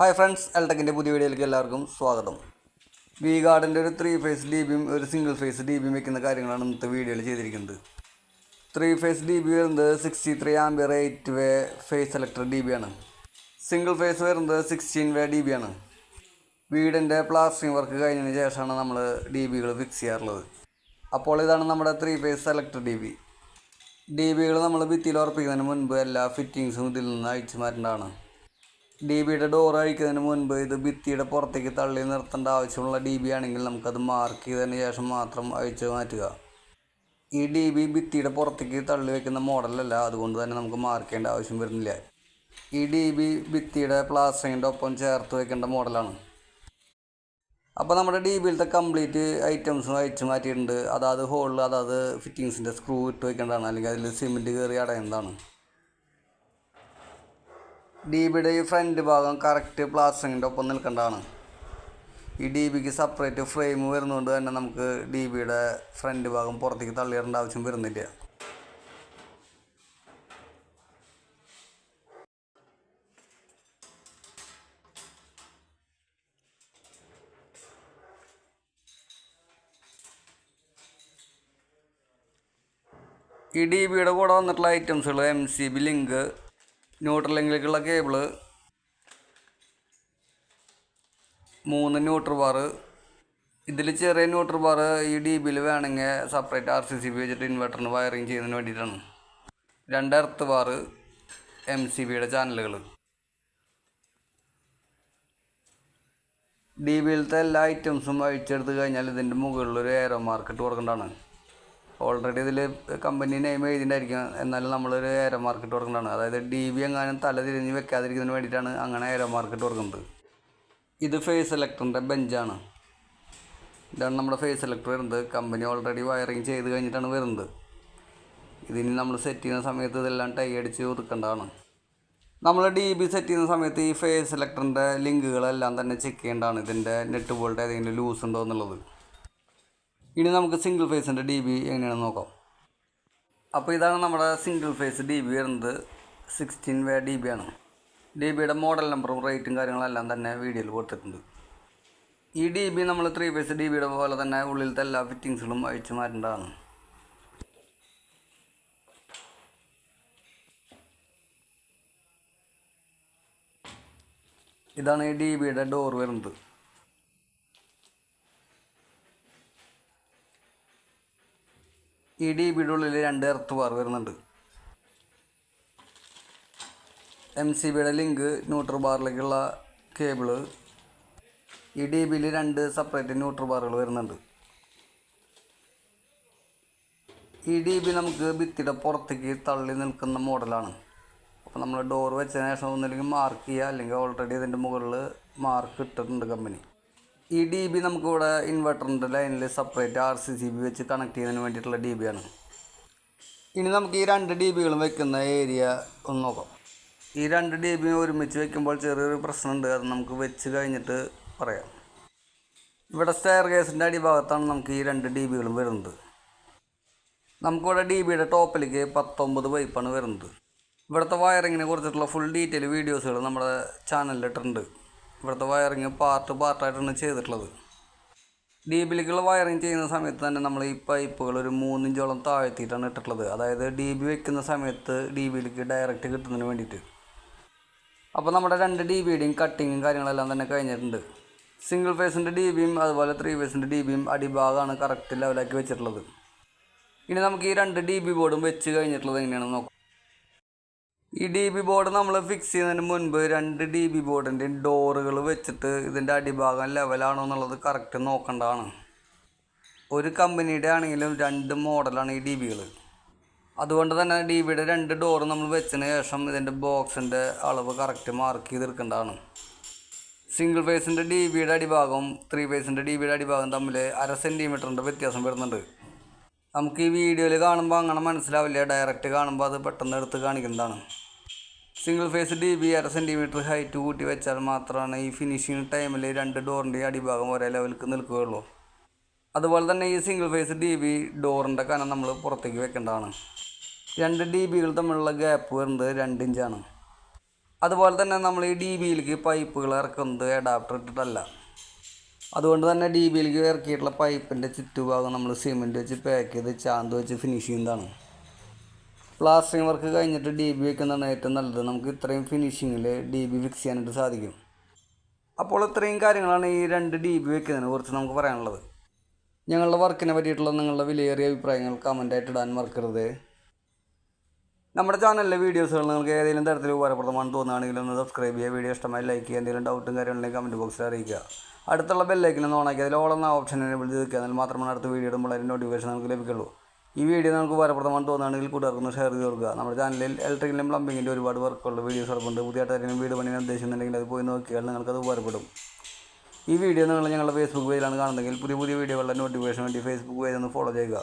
Hi friends എൽടെക്കിന്റെ പുതിയ വീഡിയോയിലേക്ക് എല്ലാവർക്കും സ്വാഗതം. വി ഗാർഡിന്റെ ഒരു ത്രീ ഫേസ് ഡി ബിയും ഒരു സിംഗിൾ ഫേസ് ഡി ബിയും വെക്കുന്ന കാര്യങ്ങളാണ് ഇന്നത്തെ വീഡിയോയിൽ ചെയ്തിരിക്കുന്നത്. ത്രീ ഫേസ് ഡി ബി വരുന്നത് sixty three ampere eight way phase electric D B ആണ്. സിംഗിൾ ഫേസ് വരുന്നത് സിക്സ്റ്റീൻ വേ ഡി ബി ആണ്. വീടിന്റെ പ്ലാസ്റ്ററിംഗ് വർക്ക് കഴിഞ്ഞതിന് ശേഷമാണ് നമ്മൾ ഡി ബികൾ ഫിക്സ് ചെയ്യാറുള്ളത്. അപ്പോൾ ഇതാണ് നമ്മുടെ three phase electric D B D ബികൾ നമ്മൾ ഭിത്തിയിൽ ഉറപ്പിക്കുന്നതിന് മുൻപ് എല്ലാ ഫിറ്റിങ്സും ഇതിൽ നിന്ന് അഴിച്ചു മാറ്റേണ്ടതാണ്. ഡി ബിയുടെ ഡോർ അഴിക്കുന്നതിന് മുൻപ് ഇത് ഭിത്തിയുടെ പുറത്തേക്ക് തള്ളി നിർത്തേണ്ട ആവശ്യമുള്ള ഡി ബി ആണെങ്കിൽ നമുക്കത് മാർക്ക് ചെയ്തതിന് ശേഷം മാത്രം അഴിച്ചു മാറ്റുക. ഈ ഡി ബി ഭിത്തിയുടെ പുറത്തേക്ക് തള്ളി വെക്കുന്ന മോഡലല്ല അതുകൊണ്ട് തന്നെ നമുക്ക് മാർക്ക് ചെയ്യേണ്ട ആവശ്യം വരുന്നില്ല. ഈ ഡി ബി ഭിത്തിയുടെ പ്ലാസ്റ്ററിങ്ങിന്റെ ഒപ്പം ചേർത്ത് വെക്കേണ്ട മോഡലാണ് അപ്പോൾ നമ്മുടെ ഡി ബിയിലത്തെ കംപ്ലീറ്റ് ഐറ്റംസും അയച്ചു മാറ്റിയിട്ടുണ്ട്. അതാത് ഹോളിൽ അതാത് ഫിറ്റിങ്സിന്റെ സ്ക്രൂ ഇട്ട് വെക്കേണ്ടതാണ്. അല്ലെങ്കിൽ അതിൽ സിമെന്റ് കയറി അടയേണ്ടതാണ് ഡി ബിയുടെ ഈ ഫ്രണ്ട് ഭാഗം കറക്റ്റ് പ്ലാസ്റ്ററിങ്ങിന്റെ ഒപ്പം നിൽക്കേണ്ടതാണ്. ഈ ഡി ബിക്ക് സെപ്പറേറ്റ് ഫ്രെയിം വരുന്നതുകൊണ്ട് തന്നെ നമുക്ക് ഡി ബിയുടെ ഫ്രണ്ട് ഭാഗം പുറത്തേക്ക് തള്ളിയിടേണ്ട ആവശ്യം വരുന്നില്ല. ഈ ഡി ബിയുടെ കൂടെ വന്നിട്ടുള്ള ഐറ്റംസുകൾ M C B link neutral ലിങ്കിലേക്കുള്ള cable മൂന്ന് ന്യൂട്രൽ ബാറ് ഇതിൽ ചെറിയ ന്യൂട്രൽ ബാർ ഈ ഡി ബിയിൽ വേണമെങ്കിൽ separate R C C B വെച്ചിട്ട് ഇൻവെർട്ടറിന് വയറിങ് ചെയ്യുന്നതിന് വേണ്ടിയിട്ടാണ്. രണ്ട് എർത്ത് ബാറ് എം സി ബിയുടെ ചാനലുകൾ ഡി ബിയിലത്തെ എല്ലാ ഐറ്റംസും അഴിച്ചെടുത്ത് കഴിഞ്ഞാൽ ഇതിന്റെ മുകളിൽ ഒരു ഏറോ മാർക്കറ്റ് കൊടുക്കേണ്ടതാണ്. ഓൾറെഡി ഇതിൽ കമ്പനി നെയിം എഴുതിയിട്ടുണ്ടായിരിക്കും എന്നാലും നമ്മളൊരു ഏരോ മാർക്കറ്റ് കൊടുക്കേണ്ടതാണ് അതായത് ഡി ബി എങ്ങാനും തല തിരിഞ്ഞ് വെക്കാതിരിക്കുന്നതിന് വേണ്ടിയിട്ടാണ് അങ്ങനെ ഏരോ മാർക്കറ്റ് കൊടുക്കുന്നത്. ഇത് ഫേസ് സെലക്ടറിന്റെ ബെഞ്ചാണ് ഇതാണ് നമ്മുടെ ഫേസ് സെലക്ടർ വരുന്നത്. കമ്പനി ഓൾറെഡി വയറിങ് ചെയ്ത് കഴിഞ്ഞിട്ടാണ് വരുന്നത്. ഇതിന് നമ്മൾ സെറ്റ് ചെയ്യുന്ന സമയത്ത് ഇതെല്ലാം ടൈ അടിച്ച് ഒതുക്കേണ്ടതാണ്. നമ്മൾ ഡി ബി സെറ്റ് ചെയ്യുന്ന സമയത്ത് ഈ ഫേസ് സെലക്ടറിന്റെ ലിങ്കുകളെല്ലാം തന്നെ ചെക്ക് ചെയ്യേണ്ടതാണ്. ഇതിന്റെ നെറ്റ് ബോൾട്ട് ഏതെങ്കിലും ലൂസ് ഉണ്ടോ എന്നുള്ളത്. ഇനി നമുക്ക് സിംഗിൾ ഫേസിന്റെ ഡി ബി എങ്ങനെയാണെന്ന് നോക്കാം. അപ്പോൾ ഇതാണ് നമ്മുടെ സിംഗിൾ ഫേസ് ഡി ബി വരുന്നത്. സിക്സ്റ്റീൻ വേ ഡി ബി ആണ്. ഡി ബിയുടെ മോഡൽ നമ്പറും റേറ്റും കാര്യങ്ങളെല്ലാം തന്നെ വീഡിയോയിൽ കൊടുത്തിട്ടുണ്ട്. ഈ ഡി ബി നമ്മൾ ത്രീ ഫേസ് ഡി ബിയുടെ പോലെ തന്നെ ഉള്ളിലത്തെ എല്ലാ ഫിറ്റിങ്സുകളും അഴിച്ചു മാറ്റേണ്ടതാണ്. ഇതാണ് ഈ ഡി ബിയുടെ ഡോർ വരുന്നത്. ഈ ഡി രണ്ട് എർത്ത് ബാർ വരുന്നുണ്ട് എം സി ബിയുടെ ലിങ്ക് ന്യൂട്രൽ ബാറിലേക്കുള്ള കേബിൾ ഈ ഡി ബിയിൽ രണ്ട് സെപ്പറേറ്റ് ന്യൂട്രൽ ബാറുകൾ വരുന്നുണ്ട്. ഈ ഡി ബി നമുക്ക് ഭിത്തിയുടെ പുറത്തേക്ക് തള്ളി നിൽക്കുന്ന മോഡലാണ് അപ്പോൾ നമ്മൾ ഡോർ വെച്ചതിന് ശേഷം ഒന്നില്ലെങ്കിൽ മാർക്ക് ചെയ്യുക അല്ലെങ്കിൽ ഓൾറെഡി ഇതിന്റെ മുകളിൽ മാർക്ക് ഇട്ടിട്ടുണ്ട് കമ്പനി ഈ ഡി ബി നമുക്കിവിടെ ഇൻവെർട്ടറിന്റെ ലൈനിൽ separate R C C B വെച്ച് കണക്ട് ചെയ്യുന്നതിന് വേണ്ടിയിട്ടുള്ള ഡി ബി ആണ്. ഇനി നമുക്ക് ഈ രണ്ട് ഡി ബികളും വെക്കുന്ന ഏരിയ ഒന്ന് നോക്കാം. ഈ രണ്ട് ഡി ബി ഒരുമിച്ച് വെക്കുമ്പോൾ ചെറിയൊരു പ്രശ്നമുണ്ട്. അത് നമുക്ക് വെച്ച് കഴിഞ്ഞിട്ട് പറയാം. ഇവിടെ സ്റ്റെയർ കേസിന്റെ അടിഭാഗത്താണ് നമുക്ക് ഈ രണ്ട് ഡി ബികളും വരുന്നത്. നമുക്കിവിടെ ഡി ബിയുടെ ടോപ്പിലേക്ക് പത്തൊമ്പത് പൈപ്പാണ് വരുന്നത്. ഇവിടുത്തെ വയറിങ്ങിനെ കുറിച്ചിട്ടുള്ള ഫുൾ ഡീറ്റെയിൽ വീഡിയോസുകൾ നമ്മുടെ ചാനലിൽ ഇവിടുത്തെ വയറിങ് പാർട്ട് പാർട്ടായിട്ടാണ് ചെയ്തിട്ടുള്ളത്. ഡീബിലേക്കുള്ള വയറിങ് ചെയ്യുന്ന സമയത്ത് തന്നെ നമ്മൾ ഈ പൈപ്പുകൾ ഒരു മൂന്നിഞ്ചോളം താഴ്ത്തിയിട്ടാണ് ഇട്ടിട്ടുള്ളത്. അതായത് ഡി ബി വെക്കുന്ന സമയത്ത് ഡി ബിയിലേക്ക് ഡയറക്റ്റ് കിട്ടുന്നതിന് വേണ്ടിയിട്ട്. അപ്പോൾ നമ്മുടെ രണ്ട് ഡി ബിയുടെയും കട്ടിങ്ങും കാര്യങ്ങളെല്ലാം തന്നെ കഴിഞ്ഞിട്ടുണ്ട്. സിംഗിൾ ഫേസിന്റെ ഡി ബിയും അതുപോലെ ത്രീ ഫേസിന്റെ ഡി ബിയും അടിഭാഗമാണ് കറക്റ്റ് ലെവലാക്കി വെച്ചിട്ടുള്ളത്. ഇനി നമുക്ക് ഈ രണ്ട് ഡി ബി ബോർഡും വെച്ച് കഴിഞ്ഞിട്ടുള്ളത് എങ്ങനെയാണെന്ന് നോക്കാം. ഈ ഡി ബി ബോർഡ് നമ്മൾ ഫിക്സ് ചെയ്യുന്നതിന് മുൻപ് രണ്ട് ഡി ബി ബോർഡിന്റെ ഡോറുകൾ വെച്ചിട്ട് ഇതിന്റെ അടിഭാഗം ലെവലാണോ എന്നുള്ളത് കറക്റ്റ് നോക്കേണ്ടതാണ്. ഒരു കമ്പനിയുടെ ആണെങ്കിലും രണ്ട് മോഡലാണ് ഈ ഡി ബികൾ അതുകൊണ്ട് തന്നെ ഡി ബിയുടെ രണ്ട് ഡോർ നമ്മൾ വെച്ചതിന് ശേഷം ഇതിന്റെ ബോക്സിന്റെ അളവ് കറക്റ്റ് മാർക്ക് ചെയ്തെടുക്കേണ്ടതാണ്. സിംഗിൾ ഫേസിന്റെ ഡി ബിയുടെ അടിഭാഗവും ത്രീ ഫേസിന്റെ ഡി ബിയുടെ അടിഭാഗം തമ്മിൽ അര സെന്റിമീറ്ററിന്റെ വ്യത്യാസം വരുന്നുണ്ട്. നമുക്ക് ഈ വീഡിയോയിൽ കാണുമ്പോൾ അങ്ങനെ മനസ്സിലാവില്ല. ഡയറക്റ്റ് കാണുമ്പോൾ അത് പെട്ടെന്ന് എടുത്ത് കാണിക്കുന്നതാണ്. സിംഗിൾ ഫേസ് ഡി ബി അര സെന്റിമീറ്റർ ഹൈറ്റ് കൂട്ടി വെച്ചാൽ മാത്രമാണ് ഈ ഫിനിഷിങ് ടൈമിൽ രണ്ട് ഡോറിന്റെ അടിഭാഗം ഒരേ ലെവലിൽ നിൽക്കുകയുള്ളൂ. അതുപോലെ തന്നെ ഈ സിംഗിൾ ഫേസ് ഡി ബി ഡോറിന്റെ കനം നമ്മൾ പുറത്തേക്ക് വെക്കേണ്ടതാണ്. രണ്ട് ഡി ബികൾ തമ്മിലുള്ള ഗ്യാപ്പ് വരുന്നത് രണ്ട് ഇഞ്ചാണ്. അതുപോലെ തന്നെ നമ്മൾ ഈ ഡി ബിയിലേക്ക് പൈപ്പുകൾ ഇറക്കുന്നത് അഡാപ്റ്റർ ഇട്ടിട്ടല്ല. അതുകൊണ്ട് തന്നെ ഡി ബിയിലേക്ക് ഇറക്കിയിട്ടുള്ള പൈപ്പിന്റെ ചുറ്റുഭാഗം നമ്മൾ സിമെന്റ് വെച്ച് പാക്ക് ചെയ്ത് ചാന്ത് വെച്ച് ഫിനിഷ് ചെയ്യുന്നതാണ്. പ്ലാസ്റ്ററിങ് വർക്ക് കഴിഞ്ഞിട്ട് ഡി ബി വെക്കുന്നതാണ് ഏറ്റവും നല്ലത്. നമുക്ക് ഇത്രയും ഫിനിഷിങ്ങിൽ ഡി ബി ഫിക്സ് ചെയ്യാനായിട്ട് സാധിക്കും. അപ്പോൾ ഇത്രയും കാര്യങ്ങളാണ് ഈ രണ്ട് ഡി ബി വെക്കുന്നതിനെ കുറിച്ച് നമുക്ക് പറയാനുള്ളത്. ഞങ്ങളുടെ വർക്കിനെ പറ്റിയിട്ടുള്ള നിങ്ങളുടെ വിലയേറിയ അഭിപ്രായങ്ങൾ കമന്റായിട്ട് ഇടാൻ മറക്കരുത്. നമ്മുടെ ചാനലിലെ വീഡിയോസുകൾ നിങ്ങൾക്ക് ഏതെങ്കിലും തരത്തിൽ ഉപകാരപ്രദമാണെന്ന് തോന്നുകയാണെങ്കിൽ ഒന്ന് സബ്സ്ക്രൈബ് ചെയ്യുക. വീഡിയോ ഇഷ്ടമായി ലൈക്ക് ചെയ്യുക. എന്തെങ്കിലും ഡൗട്ടും കാര്യങ്ങളുണ്ടെങ്കിൽ കമന്റ് ബോക്സിൽ അറിയിക്കുക. അടുത്തുള്ള ബെല്ലൈക്കിൽ ഒന്ന് ഓണാക്കി അതിൽ ഓളെന്ന ഓപ്ഷൻ എനേബിൾ വെക്കുക. എന്നാൽ മാത്രമാണ് അടുത്ത വീഡിയോ ഇടുമ്പോൾ അതിന്റെ നോട്ടിഫിക്കേഷൻ നമുക്ക് ലഭിക്കുള്ളൂ. ഈ വീഡിയോ നമുക്ക് ഉപകാരപ്രദമാണെന്ന് തോന്നുകയാണെങ്കിൽ കൂട്ടുകാർക്കൊന്ന് ഷെയർ ചെയ്ത് കൊടുക്കുക. നമ്മുടെ ചാനലിൽ ഇലക്ട്രിക്കലും പ്ലംബിങ്ങിന്റെ ഒരുപാട് വർക്കുള്ള വീഡിയോസ് ഉറപ്പുണ്ട് പുതിയതായിട്ട് ആരെങ്കിലും വീട് പണിയാൻ ഉദ്ദേശിക്കുന്നുണ്ടെങ്കിൽ അത് പോയി നോക്കിയാൽ നിങ്ങൾക്കത് ഉപകാരപ്പെടും. ഈ വീഡിയോ നിങ്ങൾ ഞങ്ങളുടെ ഫേസ്ബുക്ക് പേജിലാണ് കാണുന്നതെങ്കിൽ പുതിയ പുതിയ വീഡിയോകളുടെ നോട്ടിഫിക്കേഷൻ വേണ്ടി ഫേസ്ബുക്ക് പേജ് ഒന്ന് ഫോളോ ചെയ്യുക.